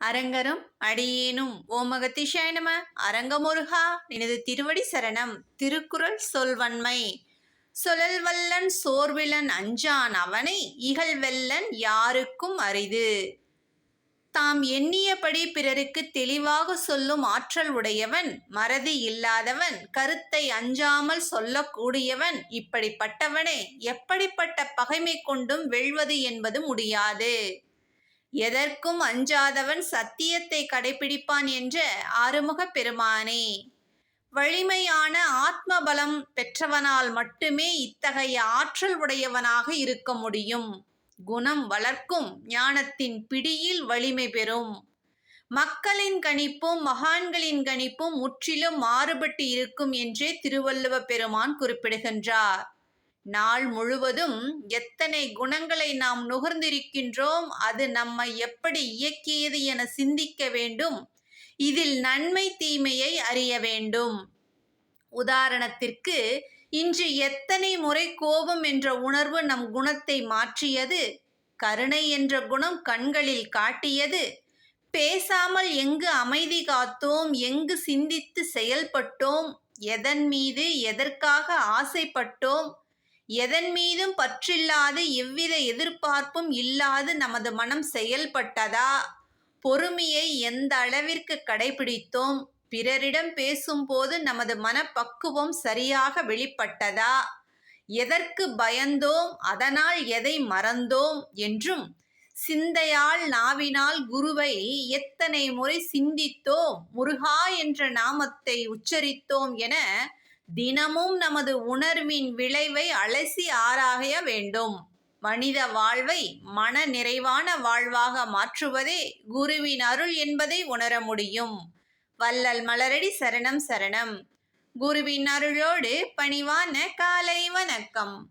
அரங்கரும் அடியேனும். ஓமகத்திஷாய நம அரங்கமுருகா நினது திருவடி சரணம். திருக்குறள் சொல்வன்மை. சொலல் வல்லன் சோர்விலன் அஞ்சான் அவனை இகழ்வெல்லன் யாருக்கும் அரிது. தாம் எண்ணியபடி பிறருக்கு தெளிவாக சொல்லும் ஆற்றல் உடையவன் மறதி இல்லாதவன் கருத்தை அஞ்சாமல் சொல்லக்கூடியவன் இப்படிப்பட்டவனே எப்படிப்பட்ட பகைமை கொண்டும் வெல்வது என்பது முடியாது. எதற்கும் அஞ்சாதவன் சத்தியத்தை கடைபிடிப்பான் என்ற ஆறுமுகப் பெருமானே. வலிமையான ஆத்ம பலம் பெற்றவனால் மட்டுமே இத்தகைய ஆற்றல் உடையவனாக இருக்க முடியும். குணம் வளர்க்கும் ஞானத்தின் பிடியில் வலிமை பெறும். மக்களின் கணிப்பும் மகான்களின் கணிப்பும் முற்றிலும் மாறுபட்டு இருக்கும் என்றே திருவள்ளுவ பெருமான் குறிப்பிடுகின்றார். நாள் முழுவதும் எத்தனை குணங்களை நாம் நுகர்ந்திருக்கின்றோம் அது நம்மை எப்படி இயக்கியது என சிந்திக்க வேண்டும். இதில் நன்மை தீமையை அறிய வேண்டும். உதாரணத்திற்கு இன்று எத்தனை முறை கோபம் என்ற உணர்வு நம் குணத்தை மாற்றியது? கருணை என்ற குணம் கண்களில் காட்டியது? பேசாமல் எங்கு அமைதி காத்தோம் எங்கு சிந்தித்து செயல்பட்டோம் எதன் மீது எதற்காக ஆசைப்பட்டோம் எதன் மீதும் பற்றில்லாது எவ்வித எதிர்பார்ப்பும் இல்லாது நமது மனம் செயல்பட்டதா? பொறுமையை எந்த அளவிற்கு கடைபிடித்தோம்? பிறரிடம் பேசும்போது நமது மனப்பக்குவம் சரியாக வெளிப்பட்டதா? எதற்கு பயந்தோம்? அதனால் எதை மறந்தோம்? என்றும் சிந்தையால் நாவினால் குருவை எத்தனை முறை சிந்தித்தோம்? முருகா என்ற நாமத்தை உச்சரித்தோம் என தினமும் நமது உணர்வின் விளைவை அலசி ஆராய வேண்டும். மனித வாழ்வை மன நிறைவான வாழ்வாக மாற்றுவதே குருவின் அருள் என்பதை உணர முடியும். வள்ளல் மலரடி சரணம் சரணம். குருவின் அருளோடு பணிவான காலை வணக்கம்.